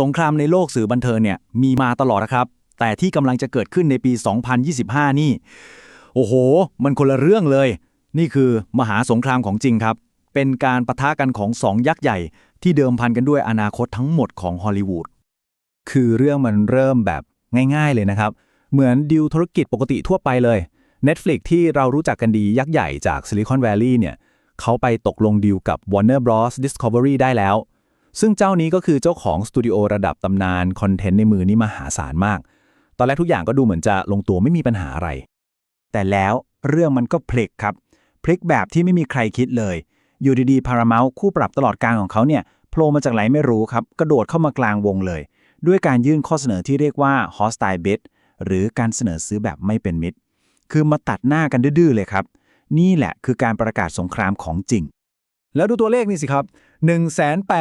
สงครามในโลกสื่อบันเทิงเนี่ยมีมาตลอดนะครับ แต่ที่กำลังจะเกิดขึ้นในปี 2025 นี่ โอ้โห มันคนละเรื่องเลย นี่คือมหาสงครามของจริงครับ เป็นการปะทะกันของสองยักษ์ใหญ่ ที่เดิมพันกันด้วยอนาคตทั้งหมดของฮอลลีวูดคือเรื่องมันเริ่มแบบง่ายๆเลยนะครับ เหมือนดิวธุรกิจปกติทั่วไปเลย Netflix ที่เรารู้จักกันดียักษ์ใหญ่จาก Silicon Valley เนี่ยเขาไปตกลงดีลกับ Warner Bros Discovery ได้แล้ว ซึ่งเจ้านี้ก็คือเจ้าของสตูดิโอระดับตำนานคอนเทนต์ในมือนี่มหาศาลมาก ตอนแรกทุกอย่างก็ดูเหมือนจะลงตัวไม่มีปัญหาอะไร แต่แล้วเรื่องมันก็พลิกครับ พลิกแบบที่ไม่มีใครคิดเลย อยู่ดีๆ Paramount คู่ปรับตลอดการของเขาเนี่ยโผล่มาจากไหนไม่รู้ครับ กระโดดเข้ามากลางวงเลย ด้วยการยื่นข้อเสนอที่เรียกว่า hostile bid หรือการเสนอซื้อแบบไม่เป็นมิตร คือมาตัดหน้ากันดื้อๆเลยครับ นี่แหละคือการประกาศสงครามของจริง แล้วดูตัวเลขนี่สิครับ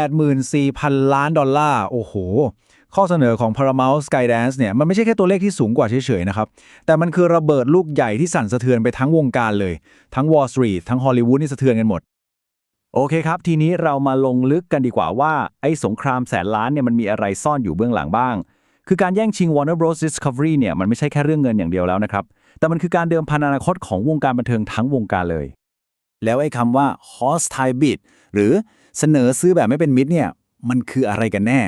184,000 ล้านดอลลาร์ โอ้โห ข้อเสนอของ Paramount Skydance เนี่ย มันไม่ใช่แค่ตัวเลขที่สูงกว่าเฉยๆนะครับ แต่มันคือระเบิดลูกใหญ่ที่สั่นสะเทือนไปทั้งวงการเลย ทั้ง Wall Street ทั้งฮอลลีวูดนี่สะเทือนกันหมด โอเคครับ ทีนี้เรามาลงลึกกันดีกว่าว่า ไอ้สงครามแสนล้านเนี่ยมันมีอะไรซ่อนอยู่เบื้องหลังบ้าง คือการแย่งชิง Warner Bros Discovery เนี่ยมันไม่ใช่แค่เรื่องเงินอย่างเดียวแล้วนะครับ แต่มันคือการเดิมพันอนาคตของวงการบันเทิงทั้งวงการเลย แล้วไอ้คำว่า hostile bid หรือเสนอซื้อแบบไม่เป็นมิตรเนี่ยมันคืออะไรกันแน่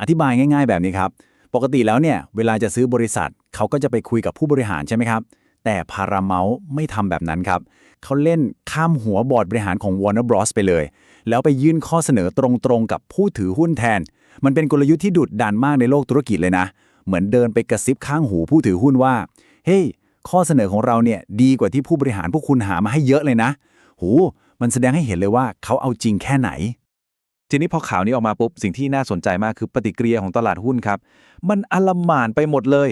อธิบายง่าย ๆ แบบนี้ครับ ปกติแล้วเนี่ยเวลาจะซื้อบริษัท เขาก็จะไปคุยกับผู้บริหารใช่ไหมครับ แต่ Paramount ไม่ทำแบบนั้นครับ เขาเล่นข้ามหัวบอร์ดบริหารของ Warner Bros ไปเลย แล้วไปยื่นข้อเสนอตรงๆ กับผู้ถือหุ้นแทน มันเป็นกลยุทธ์ที่ดุดดันมากในโลกธุรกิจเลยนะ เหมือนเดินไปกระซิบข้างหูผู้ถือหุ้นว่า เฮ้ยข้อเสนอของเราเนี่ยดีกว่าที่ผู้บริหารพวกคุณหามาให้เยอะเลยนะ หูมันแสดงให้เห็นเลยว่าเขาเอาจริงแค่ไหน ทีนี้พอข่าวนี้ออกมาปุ๊บ สิ่งที่น่าสนใจมากคือปฏิกิริยาของตลาดหุ้นครับ มันอลหม่านไปหมดเลย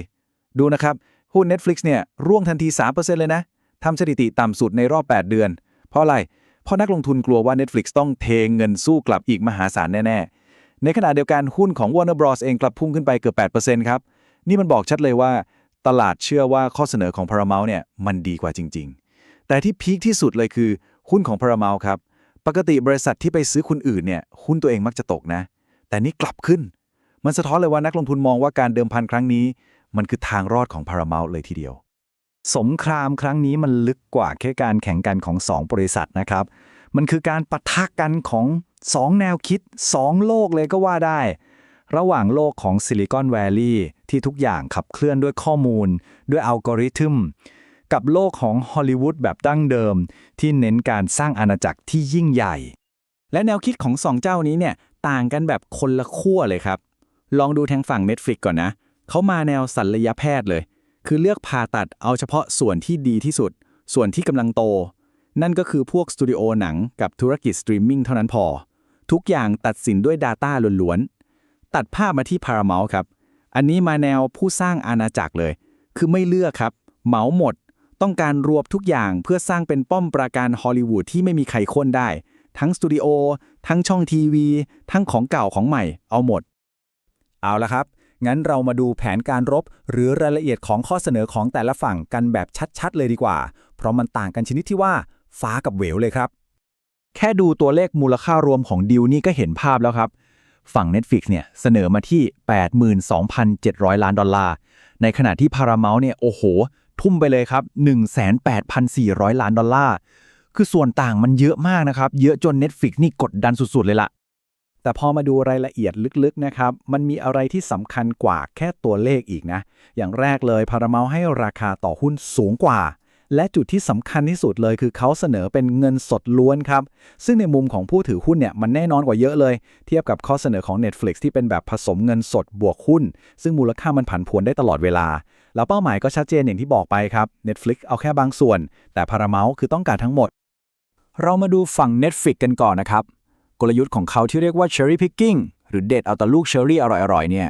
ดูนะครับ หุ้น Netflix เนี่ยร่วงทันที 3%เลยนะทำสถิติต่ำสุดในรอบ 8 เดือน เพราะอะไร เพราะนักลงทุนกลัวว่า Netflix ต้องเทเงินสู้กลับอีกมหาศาลแน่ๆ ในขณะเดียวกันหุ้นของ Warner Bros เองกลับพุ่งขึ้นไปเกือบ8%ครับ นี่มันบอกชัดเลยว่า ตลาดเชื่อว่าข้อเสนอของ Paramount เนี่ยมันดีกว่าจริง ๆ แต่ที่พีคที่สุดเลยคือ หุ้นของ Paramount ครับ ปกติบริษัทที่ไปซื้อคนอื่นเนี่ยหุ้นตัวเองมักจะตกนะ แต่นี่กลับขึ้น มันสะท้อนเลยว่านักลงทุนมองว่าการเดิมพันครั้งนี้ มันคือทางรอดของ Paramount เลยทีเดียว สงครามครั้งนี้มันลึกกว่าแค่การแข่งกันของ 2 บริษัทนะครับ มันคือการปะทะกันของ 2 แนวคิด 2 โลกเลยก็ว่าได้ ระหว่างโลกของซิลิคอนแวลลีย์ที่ทุกอย่างขับเคลื่อนด้วยข้อมูล ด้วยอัลกอริทึม กับโลกของฮอลลีวูดแบบดั้งเดิม ที่เน้นการสร้างอาณาจักรที่ยิ่งใหญ่ และแนวคิดของสองเจ้านี้เนี่ยต่างกันแบบคนละขั้วเลยครับ ลองดูทางฝั่ง Netflix ก่อนนะ เขามาแนวศัลยแพทย์เลย คือเลือกผ่าตัดเอาเฉพาะส่วนที่ดีที่สุด ส่วนที่กำลังโต นั่นก็คือพวกสตูดิโอหนังกับธุรกิจสตรีมมิ่งเท่านั้นพอ ทุกอย่างตัดสินด้วย Data ล้วนๆ ตัดภาพมาที่ Paramount ครับ อันนี้มาแนวผู้สร้างอาณาจักรเลย คือไม่เลือกครับ เหมาหมด ต้องการรวบทุกอย่างเพื่อสร้างเป็นป้อมปราการฮอลลีวูดที่ไม่มีใครค่นได้ ทั้งสตูดิโอ ทั้งช่องทีวี ทั้งของเก่าของใหม่ เอาหมด เอาละครับ งั้นเรามาดูแผนการรบ หรือรายละเอียดของข้อเสนอของแต่ละฝั่งกันแบบชัดๆ เลยดีกว่า เพราะมันต่างกันชนิดที่ว่า ฟ้ากับเหวเลยครับ แค่ดูตัวเลขมูลค่ารวมของดิวนี่ก็เห็นภาพแล้วครับ ฝั่ง Netflix เนี่ยเสนอมาที่ 82,700 ล้านดอลลาร์ ในขณะที่ Paramount เนี่ยโอ้โห ทุ่มไปเลยครับ 18,400 ล้านดอลลาร์ คือส่วนต่างมันเยอะมากนะครับ เยอะจน Netflix นี่กดดันสุด ๆ เลยล่ะแต่พอมาดูรายละเอียดลึกๆนะครับ มันมีอะไรที่สำคัญกว่าแค่ตัวเลขอีกนะ อย่างแรกเลย Paramount ให้ราคาต่อหุ้นสูงกว่า และจุดที่สำคัญที่สุดเลยคือเขาเสนอเป็นเงินสดล้วนครับ ซึ่งในมุมของผู้ถือหุ้นเนี่ยมันแน่นอนกว่าเยอะเลย เทียบกับข้อเสนอของ Netflix ที่เป็นแบบผสมเงินสดบวกหุ้น ซึ่งมูลค่ามันผันผวนได้ตลอดเวลา แล้วเป้าหมายก็ชัดเจนอย่างที่บอกไปครับ Netflix เอาแค่บางส่วน แต่ Paramount คือต้องการทั้งหมด เรามาดูฝั่ง Netflix กันก่อนนะครับ กลยุทธ์ของเขาที่เรียกว่า cherry picking หรือเด็ดเอาแต่ลูกเชอร์รี่อร่อยๆเนี่ย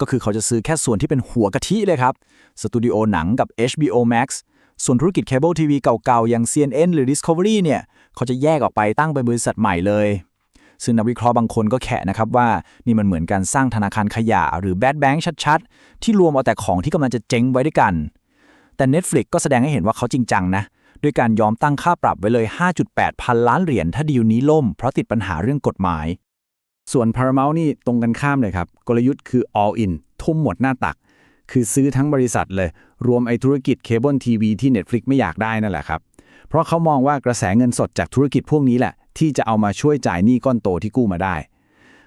ก็คือเขาจะซื้อแค่ส่วนที่เป็นหัวกะทิเลยครับสตูดิโอหนังกับ HBO Max ส่วนธุรกิจเคเบิลทีวีเก่าๆ อย่าง CNN หรือ Discovery เนี่ย เขาจะแยกออกไปตั้งเป็นบริษัทใหม่เลย ซึ่งนักวิเคราะห์บางคนก็แขะนะครับว่านี่มันเหมือนการสร้างธนาคารขยะหรือแบดแบงค์ชัดๆ ที่รวมเอาแต่ของที่กำลังจะเจ๊งไว้ด้วยกัน แต่ Netflix ก็แสดงให้เห็นว่าเขาจริงจังนะด้วยการยอมตั้งค่าปรับไว้เลย 5.8 พันล้านเหรียญถ้าดีลนี้ล่ม เพราะติดปัญหาเรื่องกฎหมาย ส่วน Paramount นี่ตรงกันข้ามเลยครับ กลยุทธ์คือ all in ทุ่มหมดหน้าตัก คือซื้อทั้งบริษัทเลย รวมไอธุรกิจเคเบิลทีวีที่ Netflix ไม่อยากได้นั่นแหละครับ เพราะเขามองว่ากระแสเงินสดจากธุรกิจพวกนี้แหละ ที่จะเอามาช่วยจ่ายหนี้ก้อนโตที่กู้มาได้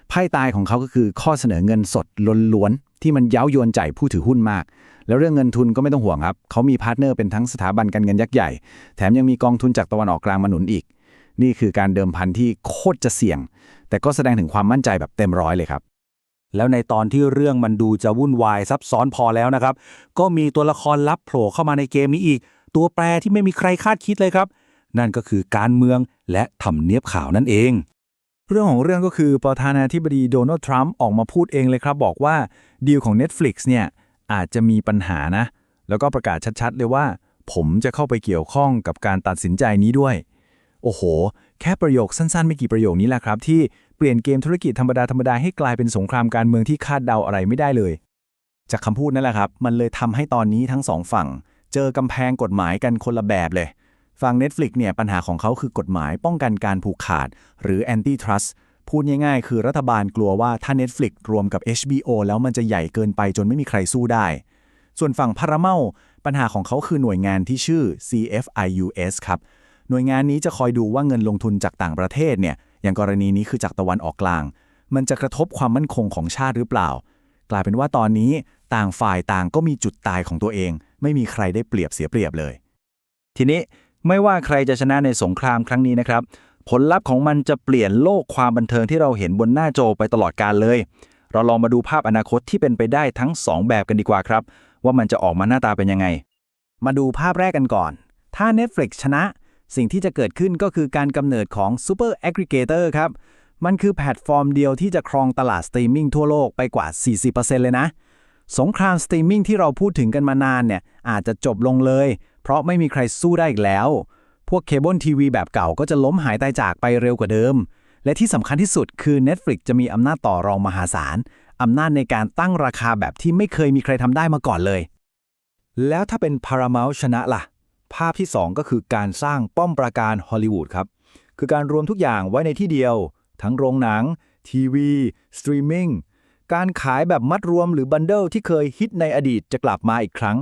ไพ่ตายของเขาก็คือข้อเสนอเงินสดล้วนๆที่มันเย้ายวนใจผู้ถือหุ้นมาก แล้วเรื่องเงินทุนก็ไม่ต้องห่วงครับ เขามีพาร์ทเนอร์เป็นทั้งสถาบันการเงินยักษ์ใหญ่ แถมยังมีกองทุนจากตะวันออกกลางมาหนุนอีก นี่คือการเดิมพันที่โคตรจะเสี่ยง แต่ก็แสดงถึงความมั่นใจแบบเต็มร้อยเลยครับแล้วในตอนที่เรื่องมันดูจะวุ่นวายซับซ้อนพอแล้วนะครับ ก็มีตัวละครลับโผล่เข้ามาในเกมนี้อีก ตัวแปรที่ไม่มีใครคาดคิดเลยครับ นั่นก็คือการเมืองและทำเนียบข่าวนั่นเอง เรื่องของเรื่องก็คือประธานาธิบดีโดนัลด์ทรัมป์ออกมาพูดเองเลยครับ บอกว่าดีลของ Netflix เนี่ยอาจจะมีปัญหานะ แล้วก็ประกาศชัดๆ เลยว่า ผมจะเข้าไปเกี่ยวข้องกับการตัดสินใจนี้ด้วย โอ้โห แค่ประโยคสั้นๆ ไม่กี่ประโยคนี้แหละครับ ที่เปลี่ยนเกมธุรกิจธรรมดาธรรมดาให้กลายเป็นสงครามการเมืองที่คาดเดาอะไรไม่ได้เลย จากคำพูดนั่นแหละครับ มันเลยทำให้ตอนนี้ทั้งสองฝั่ง เจอกำแพงกฎหมายกันคนละแบบเลย ฝั่ง Netflix เนี่ยปัญหาของเขาคือกฎหมายป้องกันการผูกขาด หรือ antitrust พูดง่ายๆ คือรัฐบาลกลัวว่าถ้า Netflix รวมกับ HBO แล้วมันจะใหญ่เกินไปจนไม่มีใครสู้ได้ ส่วนฝั่ง Paramount ปัญหาของเขาคือหน่วยงานที่ชื่อ CFIUS ครับ หน่วยงานนี้จะคอยดูว่าเงินลงทุนจากต่างประเทศเนี่ย อย่างกรณีนี้คือจากตะวันออกกลาง มันจะกระทบความมั่นคงของชาติหรือเปล่า กลายเป็นว่าตอนนี้ต่างฝ่ายต่างก็มีจุดตายของตัวเอง ไม่มีใครได้เปรียบเสียเปรียบเลย ทีนี้ ไม่ว่าใครจะชนะในสงครามครั้งนี้นะครับ ผลลัพธ์ของมันจะเปลี่ยนโลกความบันเทิงที่เราเห็นบนหน้าจอไปตลอดกาลเลย เราลองมาดูภาพอนาคตที่เป็นไปได้ทั้ง 2 แบบกันดีกว่าครับ ว่ามันจะออกมาหน้าตาเป็นยังไง มาดูภาพแรกกันก่อน ถ้า Netflix ชนะ สิ่งที่จะเกิดขึ้นก็คือการกำเนิดของ Super Aggregator ครับ มันคือแพลตฟอร์มเดียวที่จะครองตลาดสตรีมมิ่งทั่วโลกไปกว่า 40%เลยนะสงครามสตรีมมิ่งที่เราพูดถึงกันมานานเนี่ยอาจจะจบลงเลย เพราะไม่มีใครสู้ได้อีกแล้ว พวกเคเบิลทีวีแบบเก่าก็จะล้มหายตายจากไปเร็วกว่าเดิม และที่สำคัญที่สุดคือ Netflix จะมีอำนาจต่อรองมหาศาลอำนาจในการตั้งราคาแบบที่ไม่เคยมีใครทำได้มาก่อนเลย แล้วถ้าเป็น Paramount ชนะล่ะ ภาพที่ 2 ก็คือการสร้างป้อมปราการฮอลลีวูดครับ คือการรวมทุกอย่างไว้ในที่เดียว ทั้งโรงหนัง ทีวี สตรีมมิ่งการขายแบบมัดรวมหรือบันเดิลที่เคยฮิตในอดีตจะกลับมาอีกครั้ง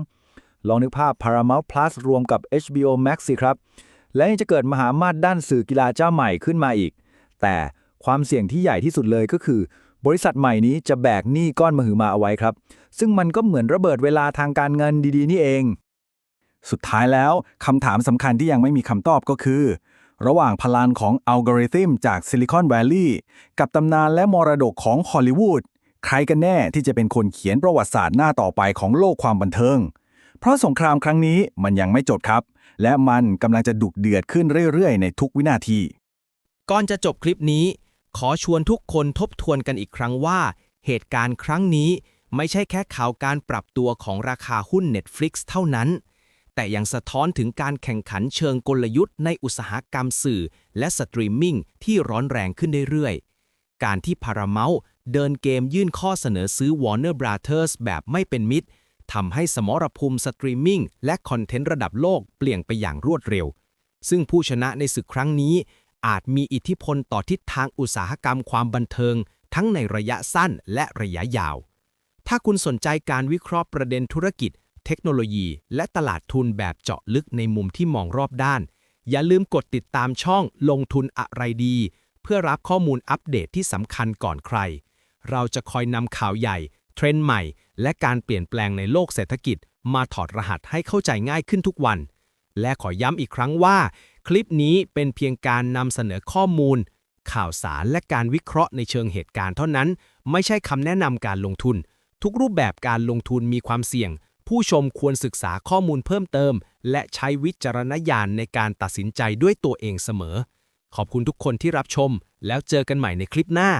ลองนึกภาพ Paramount Plus รวมกับ HBO Max สิครับ และยังจะเกิดมหามาตรด้านสื่อกีฬาเจ้าใหม่ขึ้นมาอีก แต่ความเสี่ยงที่ใหญ่ที่สุดเลยก็คือ บริษัทใหม่นี้จะแบกหนี้ก้อนมหึมาเอาไว้ครับ ซึ่งมันก็เหมือนระเบิดเวลาทางการเงินดีๆ นี่เอง สุดท้ายแล้วคำถามสำคัญที่ยังไม่มีคำตอบก็คือ ระหว่างพลังของอัลกอริทึมจากซิลิคอนแวลลีย์กับตำนานและมรดกของฮอลลีวูดใครกันแน่ที่จะเป็นคนเขียนประวัติศาสตร์หน้าต่อไปของโลกความบันเทิง เพราะสงครามครั้งนี้มันยังไม่จบครับ และมันกำลังจะดุเดือดขึ้นเรื่อยๆ ในทุกวินาที ก่อนจะจบคลิปนี้ ขอชวนทุกคนทบทวนกันอีกครั้งว่า เหตุการณ์ครั้งนี้ไม่ใช่แค่ข่าวการปรับตัวของราคาหุ้น Netflix เท่านั้น แต่ยังสะท้อนถึงการแข่งขันเชิงกลยุทธ์ในอุตสาหกรรมสื่อ และสตรีมมิ่งที่ร้อนแรงขึ้นเรื่อยๆ การที่ Paramount เดินเกมยื่นข้อเสนอซื้อ Warner Brothers แบบไม่เป็นมิตร ทำให้สมรภูมิสตรีมมิ่งและคอนเทนต์ระดับโลกเปลี่ยนไปอย่างรวดเร็ว ซึ่งผู้ชนะในศึกครั้งนี้ อาจมีอิทธิพลต่อทิศทางอุตสาหกรรมความบันเทิง ทั้งในระยะสั้นและระยะยาว ถ้าคุณสนใจการวิเคราะห์ประเด็นธุรกิจ เทคโนโลยี และตลาดทุนแบบเจาะลึกในมุมที่มองรอบด้าน อย่าลืมกดติดตามช่องลงทุนอะไรดี เพื่อรับข้อมูลอัปเดตที่สำคัญก่อนใคร เราจะคอยนำข่าวใหญ่ เทรนด์ใหม่ และการเปลี่ยนแปลงในโลกเศรษฐกิจ มาถอดรหัสให้เข้าใจง่ายขึ้นทุกวัน และขอย้ำอีกครั้งว่า คลิปนี้เป็นเพียงการนำเสนอข้อมูล ข่าวสารและการวิเคราะห์ในเชิงเหตุการณ์เท่านั้น ไม่ใช่คำแนะนำการลงทุน ทุกรูปแบบการลงทุนมีความเสี่ยง ผู้ชมควรศึกษาข้อมูลเพิ่มเติม และใช้วิจารณญาณในการตัดสินใจด้วยตัวเองเสมอ ขอบคุณทุกคนที่รับชม แล้วเจอกันใหม่ในคลิปหน้า